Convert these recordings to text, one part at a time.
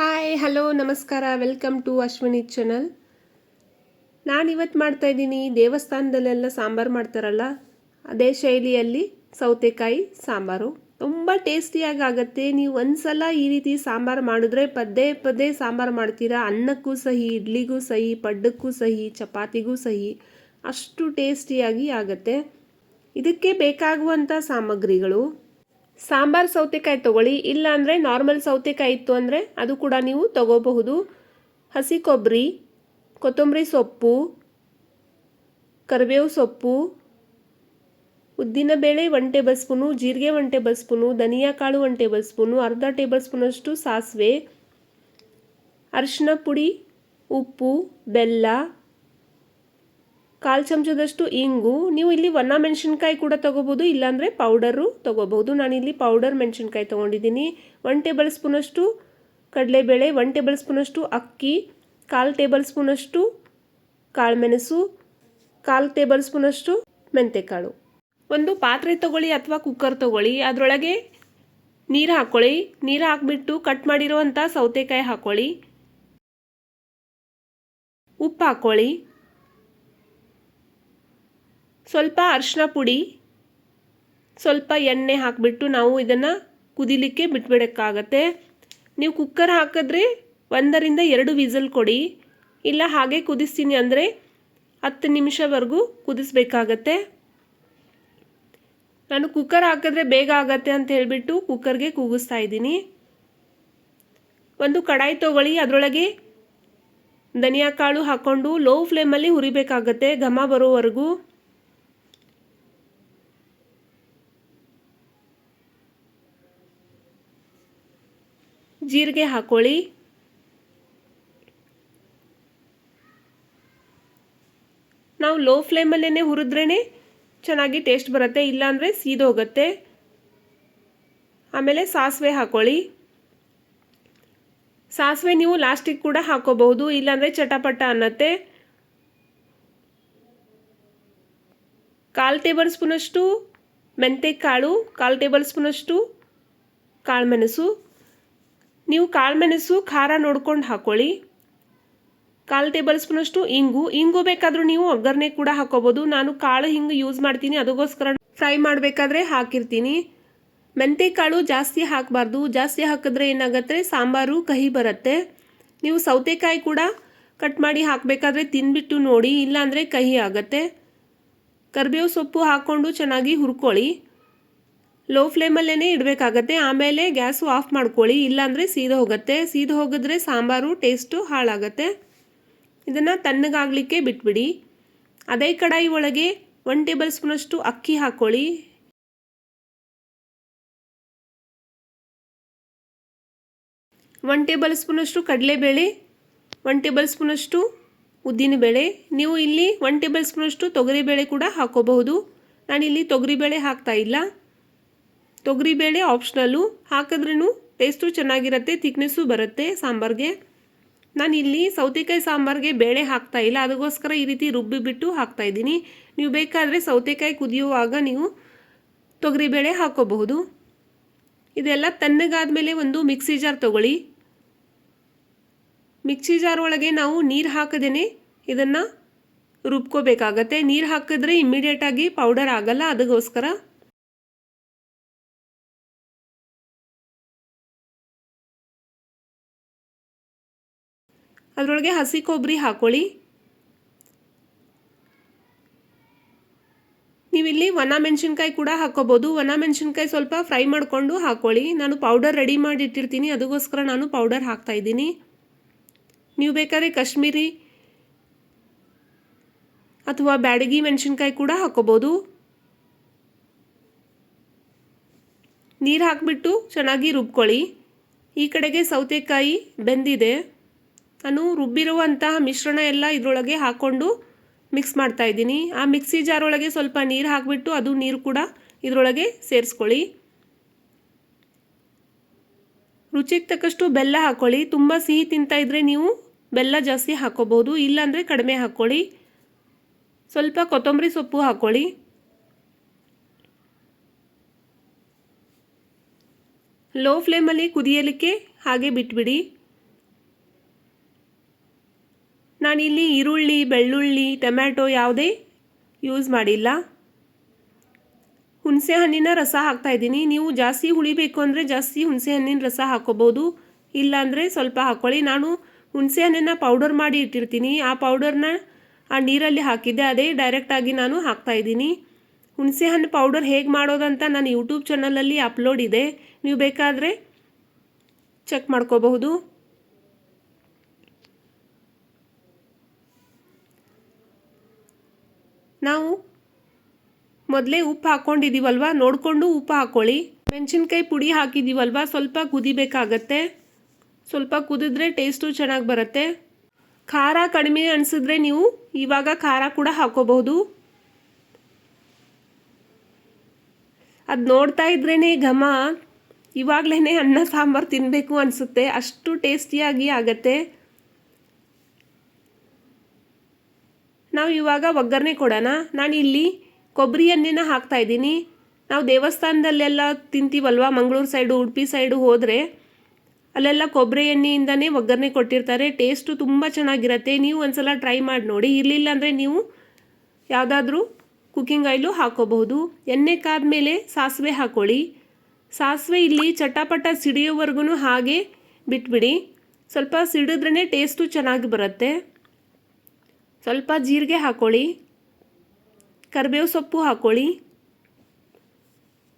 Hi hello ನಮಸ್ಕಾರ. Welcome to Ashwini channel ನಾನು ಇವತ್ತು ಮಾಡ್ತಾ ಇದ್ದೀನಿ, ದೇವಸ್ಥಾನದಲ್ಲೆಲ್ಲ ಸಾಂಬಾರು ಮಾಡ್ತಾರಲ್ಲ, ಅದೇ ಶೈಲಿಯಲ್ಲಿ ಸೌತೆಕಾಯಿ ಸಾಂಬಾರು. ತುಂಬ ಟೇಸ್ಟಿಯಾಗಿ ಆಗುತ್ತೆ. ನೀವು ಒಂದ್ಸಲ ಈ ರೀತಿ ಸಾಂಬಾರು ಮಾಡಿದ್ರೆ ಪದೇ ಪದೇ ಸಾಂಬಾರು ಮಾಡ್ತೀರಾ. ಅನ್ನಕ್ಕೂ ಸಹಿ, ಇಡ್ಲಿಗೂ ಸಹಿ, ಪಡ್ಡಕ್ಕೂ ಸಹಿ, ಚಪಾತಿಗೂ ಸಹಿ, ಅಷ್ಟು ಟೇಸ್ಟಿಯಾಗಿ ಆಗುತ್ತೆ. ಇದಕ್ಕೆ ಬೇಕಾಗುವಂಥ ಸಾಮಗ್ರಿಗಳು ಸಾಂಬಾರ್ ಸೌತೆಕಾಯಿ ತಗೊಳ್ಳಿ, ಇಲ್ಲ ಅಂದರೆ ನಾರ್ಮಲ್ ಸೌತೆಕಾಯಿ ಇತ್ತು ಅಂದರೆ ಅದು ಕೂಡ ನೀವು ತಗೋಬಹುದು. ಹಸಿ ಕೊಬ್ಬರಿ ಕೊತ್ತಂಬರಿ ಸೊಪ್ಪು, ಕರಿಬೇವು ಸೊಪ್ಪು ಉದ್ದಿನಬೇಳೆ ಒನ್ ಟೇಬಲ್ ಸ್ಪೂನು ಜೀರಿಗೆ ಒನ್ ಟೇಬಲ್ ಸ್ಪೂನು ಧನಿಯಾ ಕಾಳು ಒನ್ ಟೇಬಲ್ ಸ್ಪೂನು ಅರ್ಧ ಟೇಬಲ್ ಸ್ಪೂನಷ್ಟು ಸಾಸಿವೆ ಅರಿಶಿನ ಪುಡಿ, ಉಪ್ಪು, ಬೆಲ್ಲ ಕಾಲು ಚಮಚದಷ್ಟು ಇಂಗು, ನೀವು ಇಲ್ಲಿ ಒಣ ಮೆಣಸಿನ್ಕಾಯಿ ಕೂಡ ತೊಗೋಬೋದು, ಇಲ್ಲಾಂದರೆ ಪೌಡರು ನಾನು ನಾನಿಲ್ಲಿ ಪೌಡರ್ ಮೆಣಸಿನ್ಕಾಯಿ ತೊಗೊಂಡಿದ್ದೀನಿ. ಒನ್ ಟೇಬಲ್ ಸ್ಪೂನಷ್ಟು ಕಡಲೆಬೇಳೆ ಒನ್ ಟೇಬಲ್ ಸ್ಪೂನಷ್ಟು ಅಕ್ಕಿ, ಕಾಲು ಟೇಬಲ್ ಸ್ಪೂನಷ್ಟು ಕಾಳುಮೆಣಸು, ಕಾಲು ಟೇಬಲ್ ಸ್ಪೂನಷ್ಟು ಮೆಂತೆಕಾಳು. ಒಂದು ಪಾತ್ರೆ ತಗೊಳ್ಳಿ ಅಥವಾ ಕುಕ್ಕರ್ ತಗೊಳ್ಳಿ. ಅದರೊಳಗೆ ನೀರು ಹಾಕ್ಕೊಳ್ಳಿ ನೀರು ಹಾಕ್ಬಿಟ್ಟು ಕಟ್ ಮಾಡಿರುವಂಥ ಸೌತೆಕಾಯಿ ಹಾಕ್ಕೊಳ್ಳಿ ಉಪ್ಪು ಹಾಕ್ಕೊಳ್ಳಿ ಸ್ವಲ್ಪ ಅರಿಶಿನ ಪುಡಿ, ಸ್ವಲ್ಪ ಎಣ್ಣೆ ಹಾಕಿಬಿಟ್ಟು ನಾವು ಇದನ್ನು ಕುದಿಲಿಕ್ಕೆ ಬಿಟ್ಬಿಡೋಕ್ಕಾಗತ್ತೆ. ನೀವು ಕುಕ್ಕರ್ ಹಾಕಿದ್ರೆ ಒಂದರಿಂದ ಎರಡು ವಿಸಲ್ ಕೊಡಿ. ಇಲ್ಲ ಹಾಗೆ ಕುದಿಸ್ತೀನಿ ಅಂದರೆ ಹತ್ತು ನಿಮಿಷವರೆಗೂ ಕುದಿಸ್ಬೇಕಾಗತ್ತೆ. ನಾನು ಕುಕ್ಕರ್ ಹಾಕಿದ್ರೆ ಬೇಗ ಆಗತ್ತೆ ಅಂತ ಹೇಳಿಬಿಟ್ಟು ಕುಕ್ಕರ್ಗೆ ಕೂಗಿಸ್ತಾ ಇದ್ದೀನಿ. ಒಂದು ಕಡಾಯಿ ತೊಗೊಳ್ಳಿ, ಅದರೊಳಗೆ ಧನಿಯಾ ಕಾಳು ಹಾಕ್ಕೊಂಡು ಲೋ ಫ್ಲೇಮಲ್ಲಿ ಹುರಿಬೇಕಾಗತ್ತೆ ಘಮ ಬರೋವರೆಗೂ. ಜೀರಿಗೆ ಹಾಕ್ಕೊಳ್ಳಿ ನಾವು ಲೋ ಫ್ಲೇಮಲ್ಲೇ ಹುರಿದ್ರೇ ಚೆನ್ನಾಗಿ ಟೇಸ್ಟ್ ಬರುತ್ತೆ, ಇಲ್ಲಾಂದರೆ ಸೀದೋಗುತ್ತೆ ಆಮೇಲೆ ಸಾಸಿವೆ ಹಾಕ್ಕೊಳ್ಳಿ ಸಾಸಿವೆ ನೀವು ಲಾಸ್ಟಿಗೆ ಕೂಡ ಹಾಕೋಬಹುದು, ಇಲ್ಲಾಂದರೆ ಚಟಪಟ ಅನ್ನತ್ತೆ. ಕಾಲು ಟೇಬಲ್ ಸ್ಪೂನಷ್ಟು ಮೆಂತೆ ಕಾಳು, ಕಾಲು ಟೇಬಲ್ ಸ್ಪೂನಷ್ಟು ಕಾಳುಮೆಣಸು ನೀವು ಕಾಳುಮೆಣಸು ಖಾರ ನೋಡ್ಕೊಂಡು ಹಾಕ್ಕೊಳ್ಳಿ ಕಾಲು ಟೇಬಲ್ ಸ್ಪೂನಷ್ಟು ಇಂಗು. ಇಂಗು ಬೇಕಾದರೂ ನೀವು ಒಗ್ಗರಣೆ ಕೂಡ ಹಾಕೋಬೋದು. ನಾನು ಕಾಳು ಹಿಂಗೆ ಯೂಸ್ ಮಾಡ್ತೀನಿ. ಅದಕ್ಕೋಸ್ಕರ ಫ್ರೈ ಮಾಡಬೇಕಾದ್ರೆ ಹಾಕಿರ್ತೀನಿ. ಮೆಂತೆ ಕಾಳು ಜಾಸ್ತಿ ಹಾಕಬಾರ್ದು. ಜಾಸ್ತಿ ಹಾಕಿದ್ರೆ ಏನಾಗುತ್ತೆ? ಸಾಂಬಾರು, ಕಹಿ ಬರುತ್ತೆ. ನೀವು ಸೌತೆಕಾಯಿ ಕೂಡ ಕಟ್ ಮಾಡಿ ಹಾಕಬೇಕಾದ್ರೆ ತಿನ್ಬಿಟ್ಟು ನೋಡಿ. ಇಲ್ಲಾಂದರೆ ಕಹಿ ಆಗುತ್ತೆ. ಕರಿಬೇವು ಸೊಪ್ಪು ಹಾಕ್ಕೊಂಡು ಚೆನ್ನಾಗಿ ಹುರ್ಕೊಳ್ಳಿ. ಲೋ ಫ್ಲೇಮಲ್ಲೇ ಇಡಬೇಕಾಗತ್ತೆ. ಆಮೇಲೆ ಗ್ಯಾಸು ಆಫ್ ಮಾಡ್ಕೊಳ್ಳಿ. ಇಲ್ಲಾಂದರೆ ಸೀದ ಹೋಗುತ್ತೆ. ಸೀದ ಹೋಗಿದ್ರೆ ಸಾಂಬಾರು ಟೇಸ್ಟು ಹಾಳಾಗತ್ತೆ. ಇದನ್ನು ತಣ್ಣಗಾಗಲಿಕ್ಕೆ ಬಿಟ್ಬಿಡಿ. ಅದೇ ಕಡಾಯಿ ಒಳಗೆ ಒನ್ ಟೇಬಲ್ ಸ್ಪೂನಷ್ಟು ಅಕ್ಕಿ ಹಾಕ್ಕೊಳ್ಳಿ ಒನ್ ಟೇಬಲ್ ಸ್ಪೂನಷ್ಟು ಕಡಲೆಬೇಳೆ ಒನ್ ಟೇಬಲ್ ಸ್ಪೂನಷ್ಟು ಉದ್ದಿನಬೇಳೆ. ನೀವು ಇಲ್ಲಿ ಒನ್ ಟೇಬಲ್ ಸ್ಪೂನಷ್ಟು ತೊಗರಿಬೇಳೆ ಕೂಡ ಹಾಕೋಬಹುದು. ನಾನಿಲ್ಲಿ ತೊಗರಿಬೇಳೆ ಹಾಕ್ತಾ ಇಲ್ಲ. ತೊಗರಿಬೇಳೆ ಆಪ್ಷನಲ್ಲು ಹಾಕಿದ್ರೂ ಟೇಸ್ಟು ಚೆನ್ನಾಗಿರುತ್ತೆ ತಿಕ್ನೆಸ್ಸು ಬರುತ್ತೆ ಸಾಂಬಾರಿಗೆ. ನಾನು ಇಲ್ಲಿ ಸೌತೆಕಾಯಿ ಸಾಂಬಾರಿಗೆ ಬೇಳೆ ಹಾಕ್ತಾ ಇಲ್ಲ. ಅದಕ್ಕೋಸ್ಕರ ಈ ರೀತಿ ರುಬ್ಬಿಬಿಟ್ಟು ಹಾಕ್ತಾ ಇದ್ದೀನಿ. ನೀವು ಬೇಕಾದರೆ ಸೌತೆಕಾಯಿ ಕುದಿಯುವಾಗ ನೀವು ತೊಗರಿಬೇಳೆ ಹಾಕೋಬಹುದು. ಇದೆಲ್ಲ ತಣ್ಣಗಾದ ಮೇಲೆ ಒಂದು ಮಿಕ್ಸಿ ಜಾರ್ ತೊಗೊಳ್ಳಿ. ಮಿಕ್ಸಿ ಜಾರ್ ಒಳಗೆ ನಾವು ನೀರು ಹಾಕದೇ ಇದನ್ನು ರುಬ್ಕೋಬೇಕಾಗತ್ತೆ. ನೀರು ಹಾಕಿದ್ರೆ ಇಮ್ಮಿಡಿಯೇಟಾಗಿ ಪೌಡರ್ ಆಗಲ್ಲ. ಅದಕ್ಕೋಸ್ಕರ ಅದರೊಳಗೆ ಹಸಿ ಕೊಬ್ಬರಿ ಹಾಕ್ಕೊಳ್ಳಿ ನೀವಿಲ್ಲಿ ಒಣ ಮೆಣಸಿನ್ಕಾಯಿ ಕೂಡ ಹಾಕೋಬೋದು. ಒಣ ಮೆಣಸಿನ್ಕಾಯಿ ಸ್ವಲ್ಪ ಫ್ರೈ ಮಾಡಿಕೊಂಡು ಹಾಕ್ಕೊಳ್ಳಿ ನಾನು ಪೌಡರ್ ರೆಡಿ ಮಾಡಿ ಇಟ್ಟಿರ್ತೀನಿ ಅದಕ್ಕೋಸ್ಕರ ನಾನು ಪೌಡರ್ ಹಾಕ್ತಾಯಿದ್ದೀನಿ ನೀವು ಬೇಕಾದ್ರೆ ಕಾಶ್ಮೀರಿ ಅಥವಾ ಬ್ಯಾಡಗಿ ಮೆಣಸಿನ್ಕಾಯಿ ಕೂಡ ಹಾಕೋಬೋದು. ನೀರು ಹಾಕಿಬಿಟ್ಟು ಚೆನ್ನಾಗಿ ರುಬ್ಕೊಳ್ಳಿ. ಈ ಕಡೆಗೆ ಸೌತೆಕಾಯಿ ಬೆಂದಿದೆ. ನಾನು ರುಬ್ಬಿರುವಂತಹ ಮಿಶ್ರಣ ಎಲ್ಲ ಇದರೊಳಗೆ ಹಾಕ್ಕೊಂಡು ಮಿಕ್ಸ್ ಮಾಡ್ತಾ ಇದ್ದೀನಿ. ಆ ಮಿಕ್ಸಿ ಜಾರೊಳಗೆ ಸ್ವಲ್ಪ ನೀರು ಹಾಕಿಬಿಟ್ಟು ಅದು ನೀರು ಕೂಡ ಇದರೊಳಗೆ ಸೇರಿಸ್ಕೊಳ್ಳಿ. ರುಚಿಗೆ ತಕ್ಕಷ್ಟು ಬೆಲ್ಲ ಹಾಕ್ಕೊಳ್ಳಿ ತುಂಬ ಸಿಹಿ ತಿಂತಾ ಇದ್ದರೆ ನೀವು ಬೆಲ್ಲ ಜಾಸ್ತಿ ಹಾಕ್ಕೋಬೋದು ಇಲ್ಲಾಂದರೆ ಕಡಿಮೆ ಹಾಕ್ಕೊಳ್ಳಿ ಸ್ವಲ್ಪ ಕೊತ್ತಂಬರಿ ಸೊಪ್ಪು ಹಾಕ್ಕೊಳ್ಳಿ ಲೋ ಫ್ಲೇಮಲ್ಲಿ ಕುದಿಯಲಿಕ್ಕೆ ಹಾಗೆ ಬಿಟ್ಬಿಡಿ. ನಾನಿಲ್ಲಿ ಈರುಳ್ಳಿ, ಬೆಳ್ಳುಳ್ಳಿ, ಟೊಮ್ಯಾಟೊ ಯಾವುದೇ ಯೂಸ್ ಮಾಡಿಲ್ಲ. ಹುಣಸೆ ಹಣ್ಣಿನ ರಸ ಹಾಕ್ತಾ ಇದ್ದೀನಿ. ನೀವು ಜಾಸ್ತಿ ಹುಳಿಬೇಕು ಅಂದರೆ ಜಾಸ್ತಿ ಹುಣಸೆ ಹಣ್ಣಿನ ರಸ ಹಾಕೋಬೋದು. ಇಲ್ಲಾಂದರೆ ಸ್ವಲ್ಪ ಹಾಕ್ಕೊಳ್ಳಿ ನಾನು ಹುಣಸೆ ಹಣ್ಣನ್ನು ಪೌಡರ್ ಮಾಡಿ ಇಟ್ಟಿರ್ತೀನಿ. ಆ ಪೌಡರ್ನ ಆ ನೀರಲ್ಲಿ ಹಾಕಿದ್ದೆ. ಅದೇ ಡೈರೆಕ್ಟಾಗಿ ನಾನು ಹಾಕ್ತಾ ಇದ್ದೀನಿ. ಹುಣಸೆ ಹಣ್ಣು ಪೌಡರ್ ಹೇಗೆ ಮಾಡೋದಂತ ನಾನು ಯೂಟ್ಯೂಬ್ ಚಾನಲಲ್ಲಿ ಅಪ್ಲೋಡ್ ಇದೆ. ನೀವು ಬೇಕಾದರೆ ಚೆಕ್ ಮಾಡ್ಕೋಬಹುದು. ನಾವು ಮೊದಲೇ ಉಪ್ಪು ಹಾಕ್ಕೊಂಡಿದ್ದೀವಲ್ವ ನೋಡಿಕೊಂಡು ಉಪ್ಪು ಹಾಕ್ಕೊಳ್ಳಿ ಮೆಣಸಿನ್ಕಾಯಿ ಪುಡಿ ಹಾಕಿದ್ದೀವಲ್ವ ಸ್ವಲ್ಪ ಕುದಿಬೇಕಾಗತ್ತೆ. ಸ್ವಲ್ಪ ಕುದಿದ್ರೆ ಟೇಸ್ಟು ಚೆನ್ನಾಗಿ ಬರುತ್ತೆ. ಖಾರ ಕಡಿಮೆ ಅನಿಸಿದ್ರೆ ನೀವು ಇವಾಗ ಖಾರ ಕೂಡ ಹಾಕೋಬಹುದು. ಅದು ನೋಡ್ತಾ ಇದ್ರೇ ಘಮ. ಇವಾಗಲೇ ಅನ್ನ ಸಾಂಬಾರು ತಿನ್ನಬೇಕು ಅನಿಸುತ್ತೆ. ಅಷ್ಟು ಟೇಸ್ಟಿಯಾಗಿ ಆಗತ್ತೆ. ನಾವು ಇವಾಗ ಒಗ್ಗರಣೆ ಕೊಡೋಣ. ನಾನು ಇಲ್ಲಿ ಕೊಬ್ಬರಿ ಎಣ್ಣೆನ ಹಾಕ್ತಾ ಇದ್ದೀನಿ. ನಾವು ದೇವಸ್ಥಾನದಲ್ಲೆಲ್ಲ ತಿಂತೀವಲ್ವ? ಮಂಗಳೂರು ಸೈಡು, ಉಡುಪಿ ಸೈಡು ಹೋದರೆ ಅಲ್ಲೆಲ್ಲ ಕೊಬ್ಬರಿ ಎಣ್ಣೆಯಿಂದನೇ ಒಗ್ಗರಣೆ ಕೊಟ್ಟಿರ್ತಾರೆ. ಟೇಸ್ಟು ತುಂಬ ಚೆನ್ನಾಗಿರುತ್ತೆ. ನೀವು ಒಂದ್ಸಲ ಟ್ರೈ ಮಾಡಿ ನೋಡಿ. ಇರಲಿಲ್ಲ ಅಂದರೆ ನೀವು ಯಾವುದಾದ್ರೂ ಕುಕ್ಕಿಂಗ್ ಆಯಿಲು ಹಾಕೋಬಹುದು. ಎಣ್ಣೆ ಕಾದ ಮೇಲೆ ಸಾಸಿವೆ ಹಾಕ್ಕೊಳ್ಳಿ ಸಾಸಿವೆ ಇಲ್ಲಿ ಚಟಾಪಟ ಸಿಡಿಯೋವರೆಗೂ ಹಾಗೆ ಬಿಟ್ಬಿಡಿ. ಸ್ವಲ್ಪ ಸಿಡಿದ್ರೇ ಟೇಸ್ಟು ಚೆನ್ನಾಗಿ ಬರುತ್ತೆ. ಸ್ವಲ್ಪ ಜೀರಿಗೆ ಹಾಕ್ಕೊಳ್ಳಿ ಕರಿಬೇವು ಸೊಪ್ಪು ಹಾಕ್ಕೊಳ್ಳಿ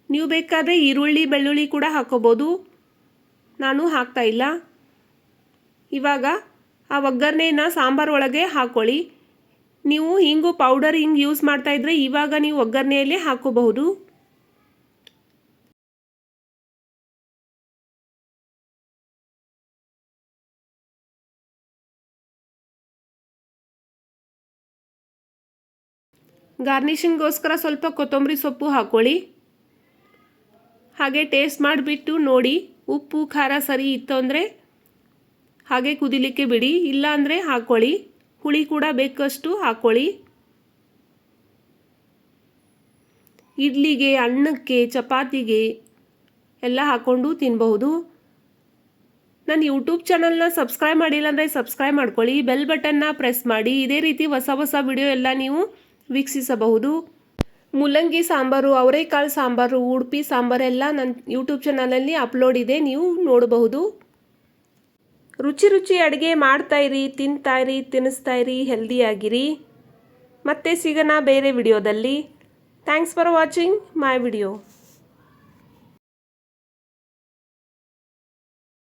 ನೀವು ಬೇಕಾದರೆ ಈರುಳ್ಳಿ, ಬೆಳ್ಳುಳ್ಳಿ ಕೂಡ ಹಾಕೋಬೋದು. ನಾನು ಹಾಕ್ತಾ ಇಲ್ಲ. ಇವಾಗ ಆ ಒಗ್ಗರಣೆನ ಸಾಂಬಾರು ಒಳಗೆ ಹಾಕ್ಕೊಳ್ಳಿ ನೀವು ಹಿಂಗು ಪೌಡರ್ ಹಿಂಗೆ ಯೂಸ್ ಮಾಡ್ತಾ ಇದ್ರೆ ಇವಾಗ ನೀವು ಒಗ್ಗರಣೆಯಲ್ಲೇ ಹಾಕೋಬಹುದು. ಗಾರ್ನಿಷಿಂಗ್ಗೋಸ್ಕರ ಸ್ವಲ್ಪ ಕೊತ್ತಂಬರಿ ಸೊಪ್ಪು ಹಾಕ್ಕೊಳ್ಳಿ ಹಾಗೆ ಟೇಸ್ಟ್ ಮಾಡಿಬಿಟ್ಟು ನೋಡಿ, ಉಪ್ಪು, ಖಾರ ಸರಿ ಇತ್ತು ಅಂದರೆ ಹಾಗೆ ಕುದಿಲಿಕ್ಕೆ ಬಿಡಿ. ಇಲ್ಲ ಅಂದರೆ ಹಾಕ್ಕೊಳ್ಳಿ ಹುಳಿ ಕೂಡ ಬೇಕಷ್ಟು ಹಾಕ್ಕೊಳ್ಳಿ ಇಡ್ಲಿಗೆ, ಅನ್ನಕ್ಕೆ, ಚಪಾತಿಗೆ ಎಲ್ಲ ಹಾಕ್ಕೊಂಡು ತಿನ್ನಬಹುದು ನನ್ನ ಯೂಟ್ಯೂಬ್ ಚಾನಲ್ನ ಸಬ್ಸ್ಕ್ರೈಬ್ ಮಾಡಿಲ್ಲ ಅಂದರೆ ಸಬ್ಸ್ಕ್ರೈಬ್ ಮಾಡ್ಕೊಳ್ಳಿ. ಬೆಲ್ ಬಟನ್ನ ಪ್ರೆಸ್ ಮಾಡಿ. ಇದೇ ರೀತಿ ಹೊಸ ಹೊಸ ವಿಡಿಯೋ ಎಲ್ಲ ನೀವು ವೀಕ್ಷಿಸಬಹುದು. ಮೂಲಂಗಿ ಸಾಂಬಾರು, ಅವರೆಕಾಳು ಸಾಂಬಾರು, ಉಡುಪಿ ಸಾಂಬಾರೆಲ್ಲ ನನ್ನ ಯೂಟ್ಯೂಬ್ ಚಾನಲಲ್ಲಿ ಅಪ್ಲೋಡ್ ಇದೆ, ನೀವು ನೋಡಬಹುದು. ರುಚಿ ರುಚಿ ಅಡುಗೆ ಮಾಡ್ತಾಯಿರಿ ತಿಂತಾಯಿರಿ ತಿನ್ನಿಸ್ತಾಯಿರಿ ಹೆಲ್ದಿಯಾಗಿರಿ ಮತ್ತೆ ಸಿಗೋಣ ಬೇರೆ ವಿಡಿಯೋದಲ್ಲಿ thanks for watching my video